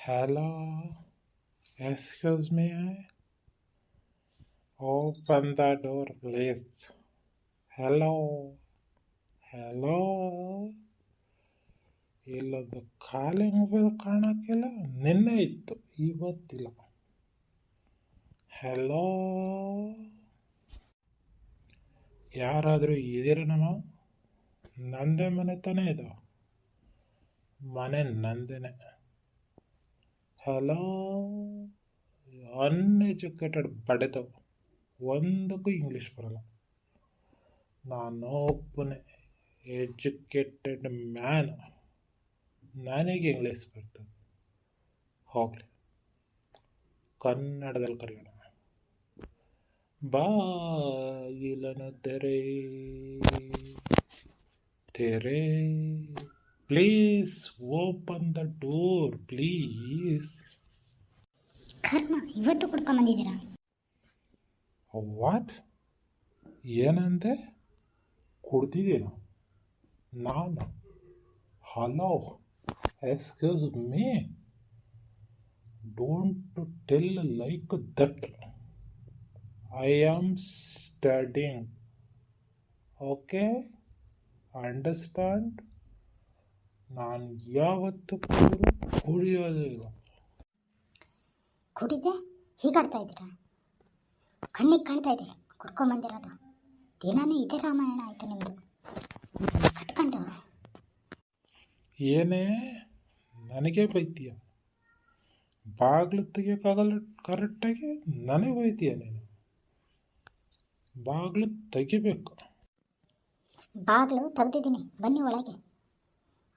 Hello, excuse me. Open the door, please. Hello, hello. ಇಲ್ಲೊಂದು ಖಾಲಿ mobile ಕಾಣೋಕ್ಕಿಲ್ಲ ನಿನ್ನೆ ಇತ್ತು ಇವತ್ತಿಲ್ಲ ಹೆಲೋ ಯಾರಾದರೂ ಇದೀರ ನಮ್ಮ ನಂದೇ ಮನೆ ತಾನೇ ಇದು ಮನೆ ನಂದೇನೆ ಹಲೋ ಅನ್ಎಜುಕೇಟೆಡ್ ಬಡೆದವು ಒಂದಕ್ಕೂ ಇಂಗ್ಲೀಷ್ ಬರಲ್ಲ. ನಾನು ಒಬ್ಬನೇ ಎಜುಕೇಟೆಡ್ ಮ್ಯಾನ್. ನನಗೆ ಇಂಗ್ಲೀಷ್ ಬರ್ತದೆ. ಹೋಗಲಿ. ಕನ್ನಡದಲ್ಲಿ ಕರೆಯೋಣ. ಬಾಗಿಲನ್ನು ತೆರೆ ತೆರೆ. Please open the door please ಕರ್ಮ ಇವತ್ತು ಕುಡ್ಕೊಂಬಂದಿದ್ದೀರಾ ವಾಟ್ ಏನಂದೆ? ಕುಡ್ದಿದ್ದೀನ? ನಾನು? Hello excuse me don't tell like that I am studying okay understand ನಾನು ಯಾವತ್ತೂ ಕುಡಿಯೋದೇ ಇಲ್ಲ. ಕುಡಿದೆ? ಹೀಗಾಡ್ತಾ ಇದ್ದೀರಾ? ಕಣ್ಣಿಗೆ ಕಾಣ್ತಾ ಇದೆ. ಕುಡ್ಕೊಂಬಂದಿರೋದು ದಿನಾನು ಇದೇ ರಾಮಾಯಣ ಆಯಿತು ನಿಮ್ಮದು ಕಟ್ಕೊಂಡು ಏನೇ? ನನಗೆ ಬೈತೀಯ. ಬಾಗಿಲು ತೆಗಿಯೋಕ್ಕಾಗಲ್ಲ ಕರೆಕ್ಟಾಗಿ ನನಗೆ ಬೈತೀಯ ನೀನು. ಬಾಗಿಲು ತೆಗಿಬೇಕು. ಬಾಗಿಲು ತೆಗ್ದಿದ್ದೀನಿ. ಬನ್ನಿ ಒಳಗೆ.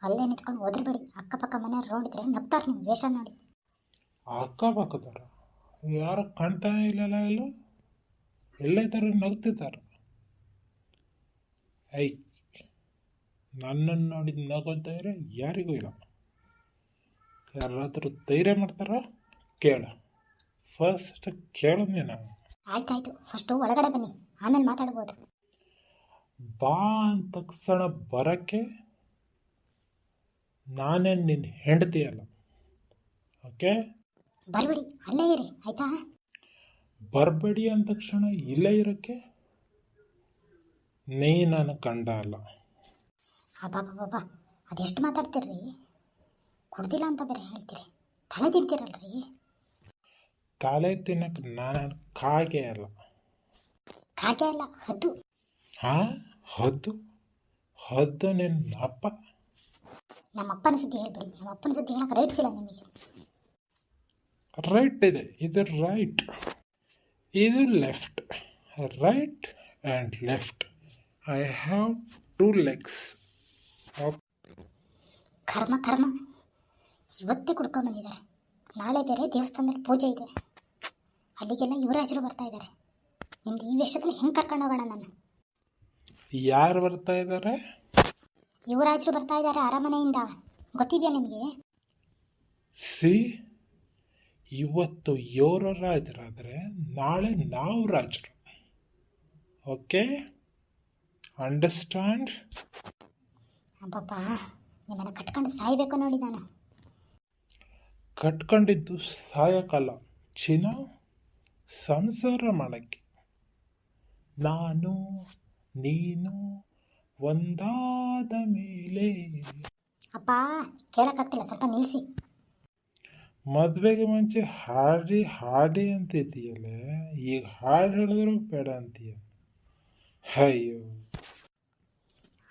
ಅಲ್ಲೇ ನಿಂತ್ಕೊಂಡು ಒದರಬೇಡಿ ಅಕ್ಕಪಕ್ಕ ಮನೆಯವ್ರು ನೋಡಿದ್ರೆ ನಗ್ತಾರೆ ನೀವು ವೇಷ ನೋಡಿ. ಅಕ್ಕಪಕ್ಕದವ್ರ? ಯಾರು ಕಾಣ್ತಾನೆ ಇಲ್ಲಲ್ಲ ಇಲ್ಲ ಎಲ್ಲೇ ಥರ ನಗ್ತಿದ್ದಾರೆ. ಐ ನನ್ನನ್ನು ನೋಡಿ ನಗೋ ಇದ್ರೆ ಯಾರಿಗೂ ಇಲ್ಲ. ಯಾರಾದರೂ ಧೈರ್ಯ ಮಾಡ್ತಾರ? ಕೇಳ. ಫಸ್ಟ್ ಕೇಳಿದ್ನಿ ನಾನು. ಆಯ್ತಾಯ್ತು. ಫಸ್ಟು ಒಳಗಡೆ ಬನ್ನಿ. ಆಮೇಲೆ ಮಾತಾಡ್ಬೋದು. ಬಾ ಅಂತ ತಕ್ಷಣ ಬರೋಕ್ಕೆ ನಾನೇ ನಿನ್ನ ಹೆಂಡತಿ ಅಲ್ಲ. ಓಕೆ? ಬರಬೇಡಿ ಅಲ್ಲೇ ಇರಿ ಆಯ್ತಾ? ಬರಬೇಡಿ ಅಂದ ತಕ್ಷಣ ಇಲ್ಲೇ ಇರೋಕ್ಕೆ ನೀ ನಾನು ಕಂಡ ಅಲ್ಲ. ಅಬ್ಬಾ ಅದೆಷ್ಟು ಮಾತಾಡ್ತೀರಿ ಕುಡ್ದಿಲ್ಲ ಅಂತ ಬೇರೆ ಹೇಳ್ತೀರಿ. ತಲೆ ತಿಂತೀರಲ್ರಿ? ತಲೆ ತಿನ್ನಕ್ಕೆ ನಾನು ಕಾಗೆ ಅಲ್ಲ. ಕಾಗೆ ಅಲ್ಲ ಹದ್ದು. ಹಾಂ ಹದ್ದು? ಹದ್ದು ನಿನ್ನ ಅಪ್ಪ. ನಮ್ಮ ಅಪ್ಪನ ಸುದ್ದಿ ಹೇಳ್ಬೇಡಿ. ನಮ್ಮ ಅಪ್ಪನ ಸುದ್ದಿ ಹೇಳಕ್ಕೆ ರೈಟ್ಸ್ ಇಲ್ಲ ನಿಮಗೆ. ರೈಟ್ ಇದೆ. ಇದು ರೈಟ್ ಇದು left right and left I have two legs ಕರ್ಮ ಕರ್ಮ. ಇವತ್ತೇ ಕುಡ್ಕೊಂಬಂದಿದ್ದಾರೆ ನಾಳೆ ಬೇರೆ ದೇವಸ್ಥಾನದಲ್ಲಿ ಪೂಜೆ ಇದೆ. ಅಲ್ಲಿಗೆಲ್ಲ ಯುವರಾಜರು ಬರ್ತಾ ಇದ್ದಾರೆ. ನಿಮ್ದು ಈ ವೇಷದಲ್ಲಿ ಹೆಂಗೆ ಕರ್ಕೊಂಡು ಹೋಗೋಣ ನಾನು? ಯಾರು ಬರ್ತಾ ಇದ್ದಾರೆ? ಯುವರಾಜರು ಬರ್ತಾ ಇದ್ದಾರೆ ಅರಮನೆಯಿಂದ. ಗೊತ್ತಿದೆಯಾ ನಿಮಗೆ? ಸಿ ಇವತ್ತು ಇವರು ರಾಜರಾದರೆ ನಾಳೆ ನಾವು ರಾಜರು. ಓಕೆ? ಅಂಡರ್ಸ್ಟ್ಯಾಂಡ್? ಅಬ್ಬಪ್ಪ ನಿಮ್ಮನ್ನು ಕಟ್ಕೊಂಡು ಸಾಯ್ಬೇಕು ನೋಡಿ ನಾನು. ಕಟ್ಕೊಂಡಿದ್ದು ಸಾಯಕಲ್ಲ ಚಿನ ಸಂಸಾರ ಮಾಡೋಕ್ಕೆ. ನಾನು ನೀನು ಒಂದಾದ ಮೇಲೆ. ಅಪ್ಪ ಕೇಳಕ್ಕಾಗ್ತಿಲ್ಲ ಸ್ವಲ್ಪ ನಿಲ್ಲಿಸಿ ಮದುವೆಗೆ ಮುಂಚೆ ಹಾಡಿ ಹಾಡಿ ಅಂತಿದ್ದೀಯಲ್ಲ? ಈಗ ಹಾಡು ಹೇಳಿದ್ರು ಬೇಡ ಅಂತೀಯ? ಅಯ್ಯೋ.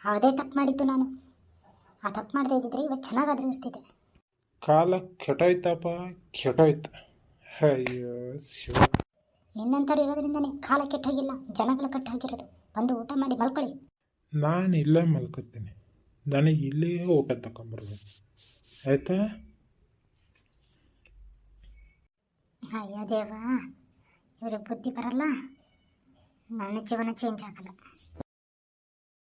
ಅದೇ ತಪ್ಪು ಮಾಡಿದ್ದು ನಾನು. ಆ ತಪ್ಪು ಮಾಡದೇ ಇದ್ದಿದ್ರೆ ಇವತ್ತು ಚೆನ್ನಾಗಾದ್ರೂ ಇರ್ತಿದೆ. ಕಾಲ ಕೆಟ್ಟೋಯ್ತಪ್ಪ ಕೆಟ್ಟೋಯ್ತು. ಅಯ್ಯೋ ಶಿವ. ನಿನ್ನಂಥವ್ರು ಇರೋದ್ರಿಂದನೇ ಕಾಲ ಕೆಟ್ಟೋಗಿಲ್ಲ ಜನಗಳು ಕಟ್ಟಾಗಿರೋದು. ಬಂದು ಊಟ ಮಾಡಿ ಮಲ್ಕೊಳ್ಳಿ. ನಾನು ಇಲ್ಲೇ ಮಲ್ಕೋತೀನಿ ನನಗೆ ಇಲ್ಲೇ ಊಟ ತಗೊಂಬರ್ಬೇಕು ಆಯಿತಾ? ಅಯ್ಯೋ ದೇವ ಇವ್ರಿಗೆ ಬುದ್ಧಿ ಬರಲ್ಲ? ನನ್ನ ಜೀವನ ಚೇಂಜ್ ಆಗಲ್ಲ.